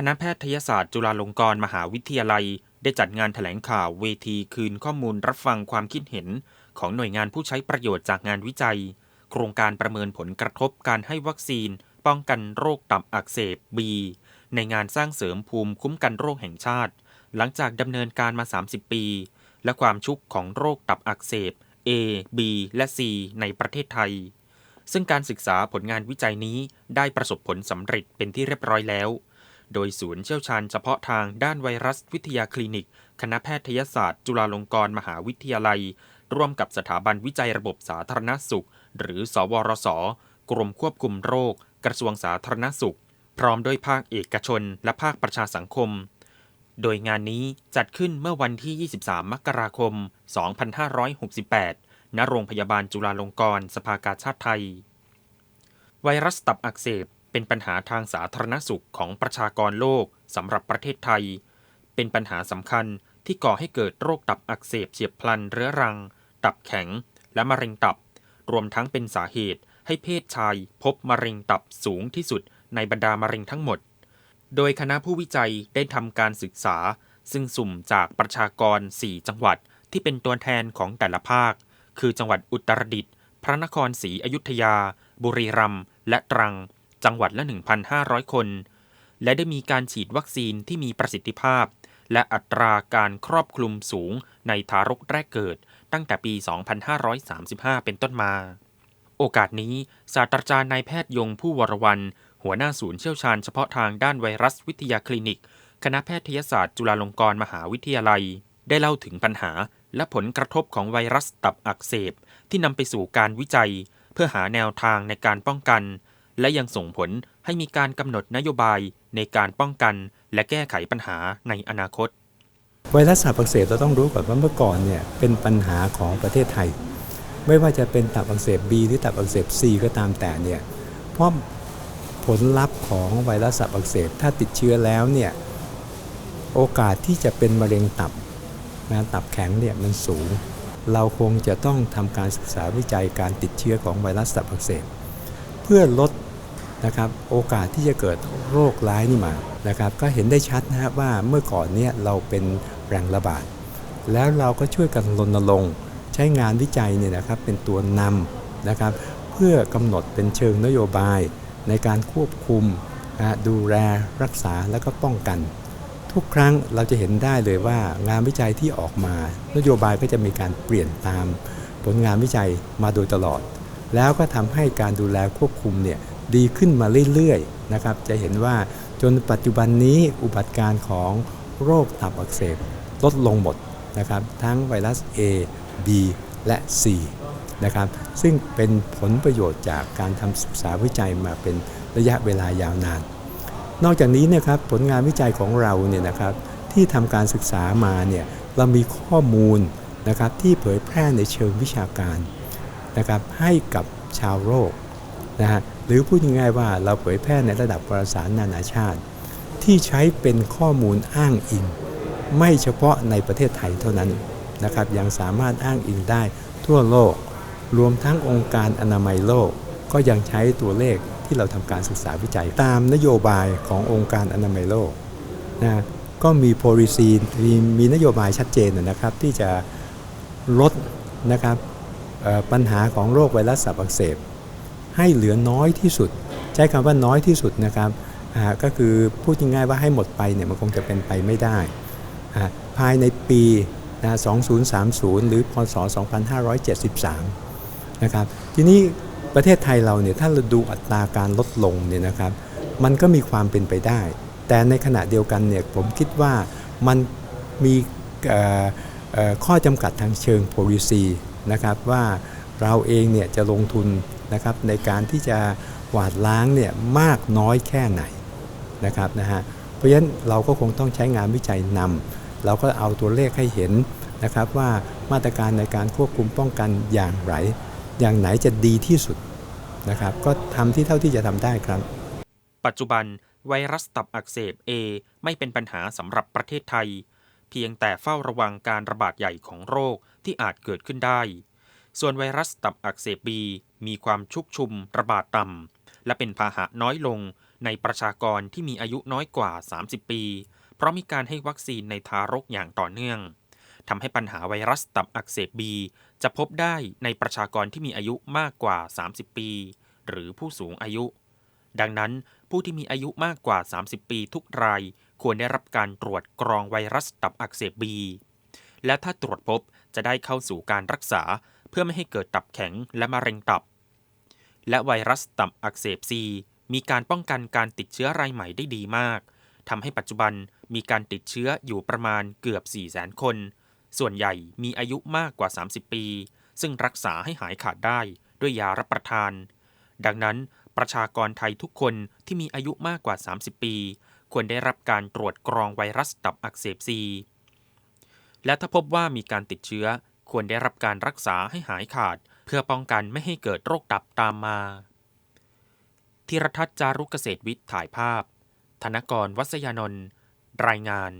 คณะแพทยศาสตร์จุฬาลงกรณ์มหาวิทยาลัย ได้จัดงานแถลงข่าวเวทีคืนข้อมูลรับฟังความคิดเห็น ของหน่วยงานผู้ใช้ประโยชน์จากงานวิจัย โครงการประเมินผลกระทบการให้วัคซีน ป้องกันโรคตับอักเสบ B ในงานสร้างเสริมภูมิคุ้มกันโรคแห่งชาติ หลังจากดำเนินการมา 30 ปี และความชุกของโรคตับอักเสบ A B และ C ในประเทศไทย ซึ่งการศึกษาผลงานวิจัยนี้ได้ประสบผลสำเร็จเป็นที่เรียบร้อยแล้ว โดยศูนย์เชี่ยวชาญเฉพาะทางด้านไวรัสวิทยาคลินิก คณะแพทยศาสตร์ จุฬาลงกรณ์มหาวิทยาลัย ร่วมกับสถาบันวิจัยระบบสาธารณสุข หรือ สวรส กรมควบคุมโรค กระทรวงสาธารณสุข พร้อมด้วยภาคเอกชน และภาคประชาสังคม โดยงานนี้จัดขึ้นเมื่อวันที่ 23 มกราคม 2568 ณ โรงพยาบาลจุฬาลงกรณ์สภากาชาติไทย ไวรัสตับอักเสบ เป็นปัญหาทางสาธารณสุขของประชากรโลกสำหรับประเทศไทย เป็นปัญหาสำคัญที่ก่อให้เกิดโรคตับอักเสบเฉียบพลันเรื้อรัง ตับแข็ง และมะเร็งตับ รวมทั้งเป็นสาเหตุให้เพศชายพบมะเร็งตับสูงที่สุดในบรรดามะเร็งทั้งหมด โดยคณะผู้วิจัยได้ทำการศึกษา ซึ่งสุ่มจากประชากร 4 จังหวัดที่เป็นตัวแทนของแต่ละภาค คือจังหวัดอุตรดิตถ์พระนครศรีอยุธยา บุรีรัมย์และตรัง จังหวัดละ 1,500 คน และได้มีการฉีดวัคซีนที่มีประสิทธิภาพ และอัตราการครอบคลุมสูงในทารกแรกเกิด ตั้งแต่ปี 2535 เป็นต้นมา โอกาสนี้ศาสตราจารย์นายแพทย์ยงผู้วรวัน หัวหน้าศูนย์เชี่ยวชาญเฉพาะทางด้านไวรัสวิทยาคลินิก คณะแพทยศาสตร์จุฬาลงกรณ์มหาวิทยาลัย ได้เล่าถึงปัญหาและผลกระทบของไวรัสตับอักเสบที่นำไปสู่การวิจัย เพื่อหาแนวทางในการป้องกัน และยังส่งผลให้มีการกำหนดนโยบายในการป้องกันและแก้ไขปัญหาในอนาคต ไวรัสตับอักเสบเราต้องรู้ก่อนว่าเมื่อก่อนเนี่ยเป็นปัญหาของประเทศไทย ไม่ว่าจะเป็นตับอักเสบ B หรือตับอักเสบ C ก็ตามแต่เนี่ยเพราะผลลัพธ์ของไวรัสตับอักเสบถ้าติดเชื้อแล้วเนี่ยโอกาสที่จะเป็นมะเร็งตับนะตับแข็งเนี่ยมันสูง เราคงจะต้องทำการศึกษาวิจัยการติดเชื้อของไวรัสตับอักเสบเพื่อลด นะครับโอกาสที่จะเกิดโรคร้ายนี่มานะครับก็เห็นได้ชัดนะครับว่าเมื่อก่อนเนี่ยเราเป็นแหล่งระบาด แล้วเราก็ช่วยกันรณรงค์ใช้งานวิจัยเนี่ยนะครับเป็นตัวนำนะครับเพื่อกำหนดเป็นเชิงนโยบายในการควบคุมนะดูแลรักษาแล้วก็ป้องกัน ทุกครั้งเราจะเห็นได้เลยว่างานวิจัยที่ออกมา นโยบายก็จะมีการเปลี่ยนตามผลงานวิจัยมาโดยตลอด แล้วก็ทำให้การดูแลควบคุมเนี่ย ดีขึ้นมาเรื่อยๆนะครับ จะเห็นว่าจนปัจจุบันนี้อุบัติการของโรคตับอักเสบลดลงหมดนะครับ ทั้งไวรัส A B และ C นะครับซึ่งเป็นผลประโยชน์จากการทำศึกษาวิจัยมาเป็นระยะเวลายาวนาน นอกจากนี้นะครับผลงานวิจัยของเราเนี่ยนะครับที่ทำการศึกษามาเนี่ยเรามีข้อมูลนะครับที่เผยแพร่ในเชิงวิชาการนะครับให้กับชาวโลกนะฮะ หรือพูดง่ายๆว่าเราเผยแพร่ในระดับวารสารนานาชาติ ที่ใช้เป็นข้อมูลอ้างอิง ไม่เฉพาะในประเทศไทยเท่านั้นนะครับยังสามารถอ้างอิงได้ทั่วโลก รวมทั้งองค์การอนามัยโลก ก็ยังใช้ตัวเลขที่เราทำการศึกษาวิจัย ตามนโยบายขององค์การอนามัยโลกนะก็มี policy มีมีนโยบายชัดเจนนะครับที่จะลดนะครับปัญหาของโรคไวรัสตับอักเสบ ให้เหลือน้อยที่สุด ใช้คำว่าน้อยที่สุดนะครับก็คือพูดง่ายๆว่าให้หมดไปเนี่ยมันคงจะเป็นไปไม่ได้ ภายในปีนะ2030 หรือพศ 2573 นะครับ ทีนี้ประเทศไทยเราเนี่ยถ้าเราดูอัตราการลดลงเนี่ยนะครับ มันก็มีความเป็นไปได้ แต่ในขณะเดียวกันเนี่ยผมคิดว่ามันมีข้อจำกัดทางเชิง policy นะครับว่าเราเองเนี่ยจะลงทุน นะครับในการที่จะหวาดล้างเนี่ยมากน้อยแค่ไหนนะครับนะฮะเพราะฉะนั้นเราก็คงต้องใช้งานวิจัยนำเราก็เอาตัวเลขให้เห็นนะครับว่ามาตรการในการควบคุมป้องกันอย่างไร อย่างไหนจะดีที่สุดนะครับก็ทำที่เท่าที่จะทำได้ครับ ปัจจุบันไวรัสตับอักเสบ A ไม่เป็นปัญหาสำหรับประเทศไทย เพียงแต่เฝ้าระวังการระบาดใหญ่ของโรคที่อาจเกิดขึ้นได้ ส่วนไวรัสตับอักเสบ B มีความชุกชุมระบาดต่ำ และเป็นพาหะน้อยลงในประชากรที่มีอายุน้อยกว่า 30 ปี เพราะมีการให้วัคซีนในทารกอย่างต่อเนื่องทำให้ปัญหาไวรัสตับอักเสบบีจะพบได้ในประชากรที่มีอายุมากกว่า 30 ปี หรือผู้สูงอายุ ดังนั้นผู้ที่มีอายุมากกว่า 30 ปีทุกรายควรได้รับการตรวจกรองไวรัสตับอักเสบบี และถ้าตรวจพบจะได้เข้าสู่การรักษา พื่อไม่ให้เกิดตับแข็งและมะเร็งตับ และไวรัสตับอักเสบซีมีการป้องกันการติดเชื้อรายใหม่ได้ดีมากทำให้ปัจจุบันมีการติดเชื้ออยู่ประมาณเกือบ 4 0 0 0 0 0คน ส่วนใหญ่มีอายุมากกว่า 30 ปี ซึ่งรักษาให้หายขาดได้ด้วยยารับประทาน ดังนั้นประชากรไทยทุกคนที่มีอายุมากกว่า 30 ปี ควรได้รับการตรวจกรองไวรัสตับอักเสบซี และถ้าพบว่ามีการติดเชื้อ ควรได้รับการรักษาให้หายขาด เพื่อป้องกันไม่ให้เกิดโรคตับตามมาธีรทัศน์จารุกเกษตรวิทย์ถ่ายภาพ ธนกรวัศยานนท์รายงาน